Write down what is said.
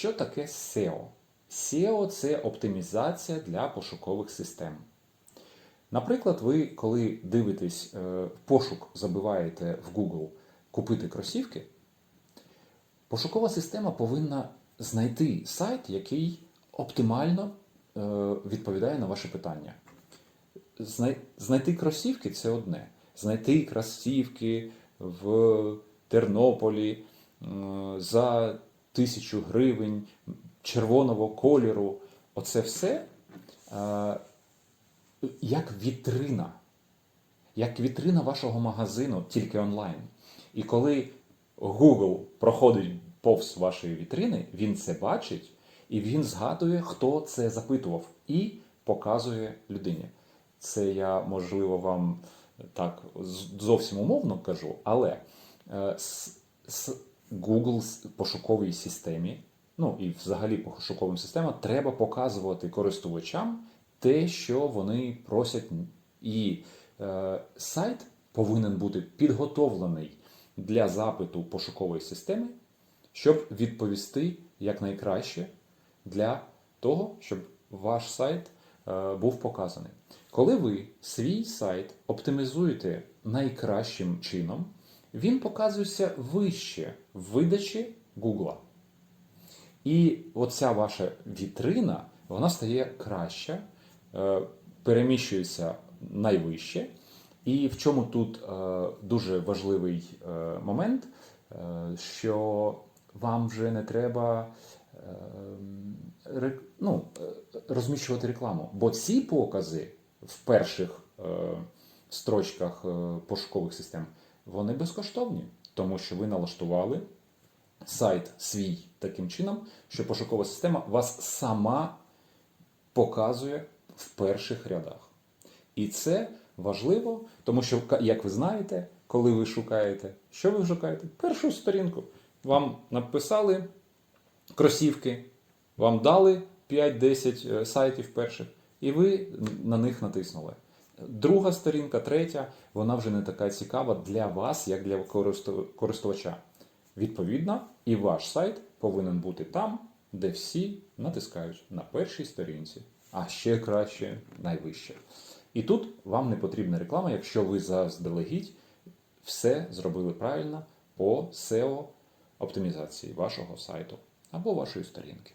Що таке SEO? SEO це оптимізація для пошукових систем. Наприклад, ви, коли дивитесь е, пошук, забиваєте в Google купити кросівки, пошукова система повинна знайти сайт, який оптимально е, відповідає на ваше питання. Знайти кросівки це одне. Знайти кросівки в Тернополі за тисячу гривень червоного кольору. Оце все е, як вітрина. Як вітрина вашого магазину, тільки онлайн. І коли Google проходить повз вашої вітрини, він це бачить і він згадує, хто це запитував, і показує людині. Це я, можливо, вам так зовсім умовно кажу, але е, с, с Google пошуковій системі, ну і взагалі пошуковим системам, треба показувати користувачам те, що вони просять. І е, сайт повинен бути підготовлений для запиту пошукової системи, щоб відповісти якнайкраще для того, щоб ваш сайт е, був показаний. Коли ви свій сайт оптимізуєте найкращим чином, він показується вище в видачі Google. І оця ваша вітрина, вона стає краща, е, переміщується найвище. І в чому тут е, дуже важливий е, момент, що вам вже не треба ну, розміщувати рекламу. Бо ці покази в перших строчках пошукових систем вони безкоштовні, тому що ви налаштували сайт свій таким чином, що пошукова система вас сама показує в перших рядах. І це важливо, тому що, як ви знаєте, коли ви шукаєте, що ви шукаєте? Першу сторінку. Вам написали кросівки, вам дали 5-10 е, сайтів перших, і ви на них натиснули. Друга сторінка, третя, вона вже не така цікава для вас, як для користувача. Відповідно, і ваш сайт повинен бути там, де всі натискають на першій сторінці, а ще краще найвище. І тут вам не потрібна реклама, якщо ви заздалегідь все зробили правильно по SEO оптимізації вашого сайту або вашої сторінки.